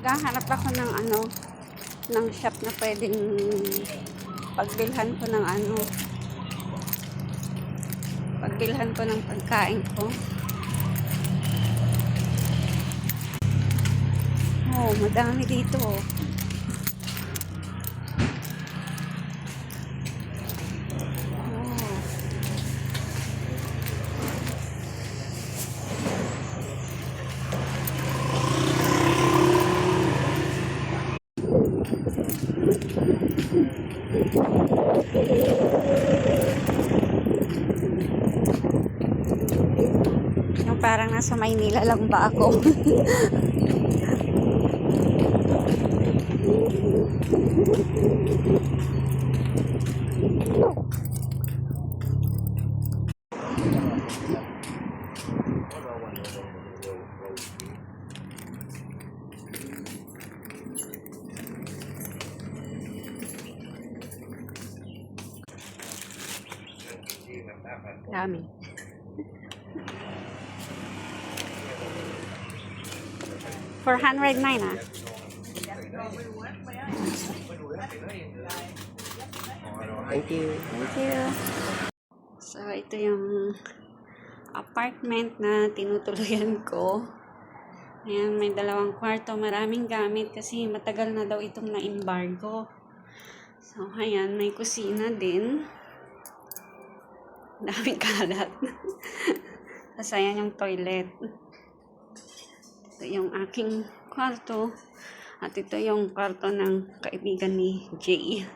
Maghahanap ako ng ano, ng shop na pwedeng pagbilhan ko ng ano, pagbilhan ko ng pagkain ko. Oh, madami dito. Oh. Yung parang nasa Maynila lang ba ako? Dami. Four hundred nine ah. Thank you. Thank you. So, ito yung apartment na tinutuluyan ko. Ayan, may dalawang kwarto, maraming gamit kasi matagal na daw itong na-embargo. So, ayan, may kusina din. Daming kalat. Tapos, ayan yung toilet. Ito yung aking kwarto. At ito yung kwarto ng kaibigan ni Jay.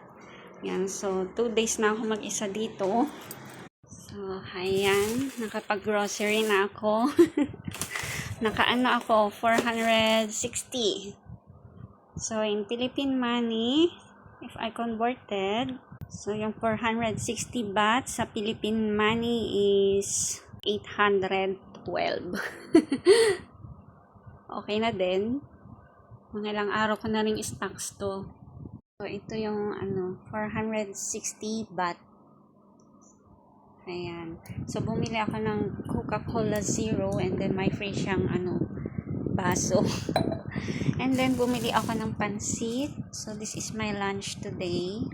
Yan, so, two days na ako mag-isa dito. So, ayan, nakapag-grocery na ako. Nakaano ako, 460. So, in Philippine money, if I converted, so yung 460 baht sa Philippine money is 812. okay na din. Mga ilang araw ko na rin stocks to. So, ito yung ano, 460 baht. Ayan. So, bumili ako ng Coca-Cola Zero and then may free siyang ano, baso. and then, bumili ako ng pansit. So, this is my lunch today.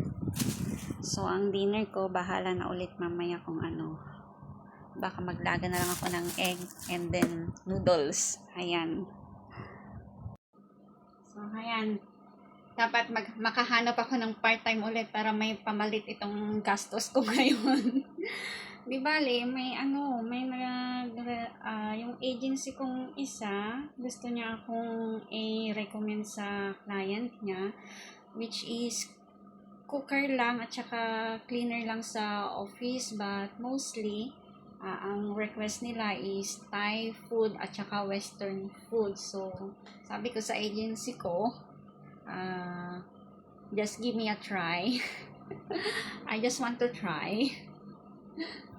So, ang dinner ko, bahala na ulit mamaya kung ano. Baka maglaga na lang ako ng egg and then noodles. Ayan. So, ayan dapat mag makahanap ako ng part-time ulit para may pamalit itong gastos ko ngayon. Di bale, may ano, may nag ah, yung agency kong isa, gusto niya akong i-recommend sa client niya which is cooker lang at saka cleaner lang sa office but mostly ah, ang request nila is Thai food at saka western food. So, sabi ko sa agency ko, uh, just give me a try. I just want to try.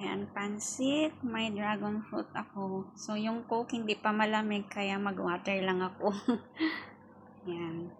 Ayan, pansit. May dragon fruit ako. So, yung coke hindi pa malamig, kaya mag-water lang ako. Ayan.